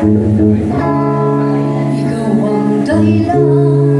Ikaw ang dahilan.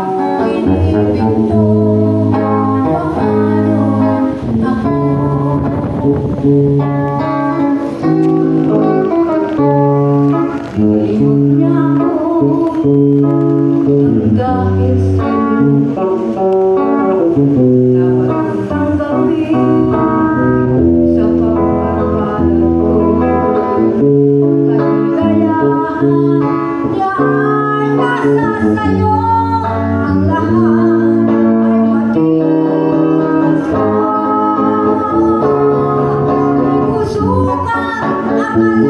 dahil sa'yo Dapat kong tanggapin sa pagpapalag ko Kaligayahan niyan nasa sa'yo ang lahat ay pati Puso ka, akalain,